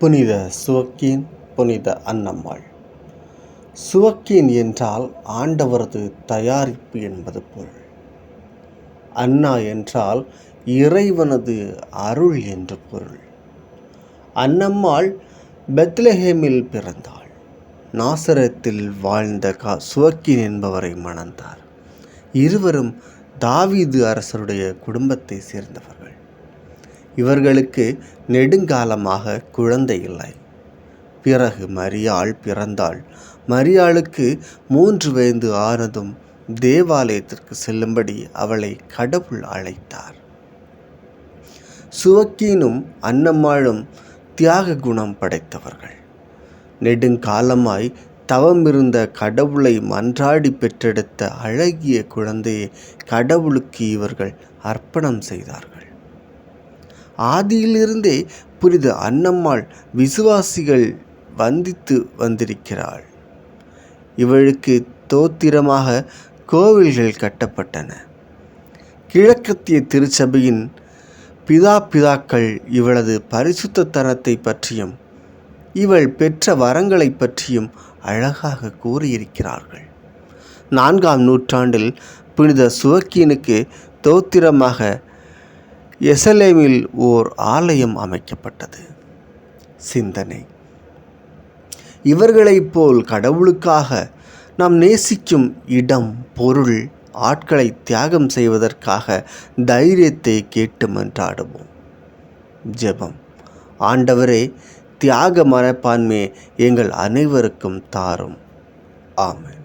புனித சுவக்கீன் புனித அன்னம்மாள். சுவக்கீன் என்றால் ஆண்டவரது தயாரிப்பு என்பது பொருள் அன்னா என்றால் இறைவனது அருள் என்று பொருள். அன்னம்மாள் பெத்லஹேமில் பிறந்தாள். நாசரத்தில் வாழ்ந்த கா சுவக்கீன் என்பவரை மணந்தார். இருவரும் தாவீது அரசருடைய குடும்பத்தை சேர்ந்தவர்கள். இவர்களுக்கு நெடுங்காலமாக குழந்தை இல்லை. பிறகு மரியாள் பிறந்தாள். மரியாளுக்கு மூன்று வயது ஆனதும் தேவாலயத்திற்கு செல்லும்படி அவளை கடவுள் அழைத்தார். சுவக்கீனும் அன்னம்மாளும் தியாக குணம் படைத்தவர்கள். நெடுங்காலமாய் தவமிருந்த கடவுளை மன்றாடி பெற்றெடுத்த அழகிய குழந்தையை கடவுளுக்கு இவர்கள் அர்ப்பணம் செய்தார்கள். ஆதியிலிருந்தே புரித அன்னம்மாள் விசுவாசிகள் வந்தித்து வந்திருக்கிறாள். இவளுக்கு தோத்திரமாக கோவில்கள் கட்டப்பட்டன. கிழக்கத்திய திருச்சபையின் பிதா பிதாக்கள் இவளது பரிசுத்தனத்தை பற்றியும் இவள் பெற்ற வரங்களை பற்றியும் அழகாக கூறியிருக்கிறார்கள். நான்காம் நூற்றாண்டில் புனித சுவக்கீனுக்கு தோத்திரமாக எசலேமில் ஓர் ஆலயம் அமைக்கப்பட்டது. சிந்தனை. இவர்களைப் போல் கடவுளுக்காக நாம் நேசிக்கும் இடம் பொருள் ஆட்களை தியாகம் செய்வதற்காக தைரியத்தை கேட்டு மன்றாடுவோம் ஜெபம். ஆண்டவரே தியாக மனப்பான்மையை எங்கள் அனைவருக்கும் தாரும். ஆமை